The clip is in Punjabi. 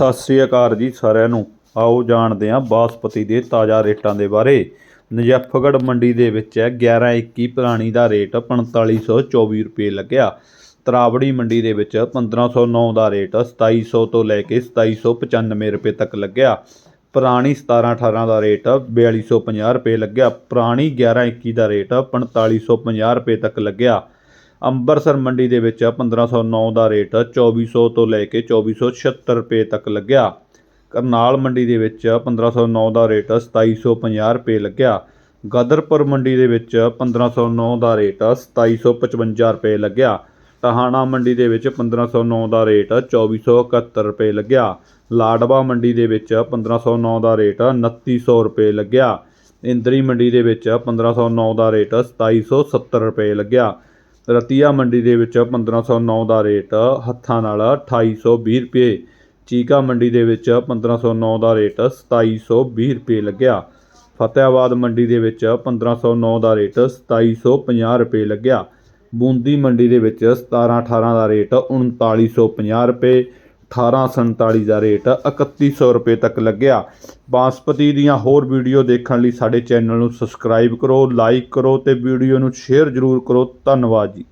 ਸਤਿ ਸ੍ਰੀ ਅਕਾਲ ਜੀ ਸਾਰਿਆਂ ਨੂੰ। ਆਓ ਜਾਣਦੇ ਹਾਂ ਬਾਸਪਤੀ ਦੇ ਤਾਜ਼ਾ ਰੇਟਾਂ ਦੇ ਬਾਰੇ। ਨਜਫਗੜ੍ਹ ਮੰਡੀ ਦੇ ਵਿੱਚ ਹੈ 1121 ਪੁਰਾਣੀ ਦਾ ਰੇਟ 4524 ਰੁਪਏ ਲੱਗਿਆ। ਤਰਾਵੜੀ ਮੰਡੀ ਦੇ ਵਿੱਚ 1509 ਦਾ ਰੇਟ 2700 ਤੋਂ ਲੈ ਕੇ 2795 ਰੁਪਏ ਤੱਕ ਲੱਗਿਆ। ਪੁਰਾਣੀ 1718 ਦਾ ਰੇਟ 4250 ਰੁਪਏ ਲੱਗਿਆ। ਪੁਰਾਣੀ 1121 ਦਾ ਰੇਟ 4550 ਰੁਪਏ ਤੱਕ ਲੱਗਿਆ। ਅੰਮ੍ਰਿਤਸਰ ਮੰਡੀ ਦੇ ਵਿੱਚ 1509 ਦਾ ਰੇਟ 2400 ਤੋਂ ਲੈ ਕੇ 2476 ਰੁਪਏ ਤੱਕ ਲੱਗਿਆ। ਕਰਨਾਲ ਮੰਡੀ ਦੇ ਵਿੱਚ 1509 ਦਾ ਰੇਟ 2750 ਰੁਪਏ ਲੱਗਿਆ। ਗਦਰਪੁਰ ਮੰਡੀ ਦੇ ਵਿੱਚ 1509 ਦਾ ਰੇਟ 2755 ਰੁਪਏ ਲੱਗਿਆ। ਟਹਾਣਾ ਮੰਡੀ ਦੇ ਵਿੱਚ 1509 ਦਾ ਰੇਟ 2471 ਰੁਪਏ ਲੱਗਿਆ। ਲਾਡਵਾ ਮੰਡੀ ਦੇ ਵਿੱਚ 1509 ਦਾ ਰੇਟ 2900 ਰੁਪਏ ਲੱਗਿਆ। ਇੰਦਰੀ ਮੰਡੀ ਦੇ ਵਿੱਚ 1509 ਦਾ ਰੇਟ 2770 ਰੁਪਏ ਲੱਗਿਆ। ਰਤੀਆ ਮੰਡੀ ਦੇ ਵਿੱਚ 1509 ਦਾ ਰੇਟ, ਹੱਥਾਂ ਨਾਲ 2820 ਰੁਪਏ। ਚੀਕਾ ਮੰਡੀ ਦੇ ਵਿੱਚ 1509 ਦਾ ਰੇਟ 2720 ਰੁਪਏ ਲੱਗਿਆ। ਫਤਿਆਬਾਦ ਮੰਡੀ ਦੇ ਵਿੱਚ 1509 ਦਾ ਰੇਟ 2750 ਰੁਪਏ ਲੱਗਿਆ। ਬੂੰਦੀ ਮੰਡੀ ਦੇ ਵਿੱਚ 1718 ਦਾ ਰੇਟ 3950 ਰੁਪਏ। 1847 ਦਾ ਰੇਟ 3100 ਰੁਪਏ ਤੱਕ ਲੱਗਿਆ। ਬਾਸਪਤੀ ਦੀਆਂ ਹੋਰ ਵੀਡੀਓ ਦੇਖਣ ਲਈ ਸਾਡੇ ਚੈਨਲ ਨੂੰ ਸਬਸਕ੍ਰਾਈਬ ਕਰੋ, ਲਾਈਕ ਕਰੋ ਤੇ ਵੀਡੀਓ ਨੂੰ ਸ਼ੇਅਰ ਜ਼ਰੂਰ ਕਰੋ। ਧੰਨਵਾਦ ਜੀ।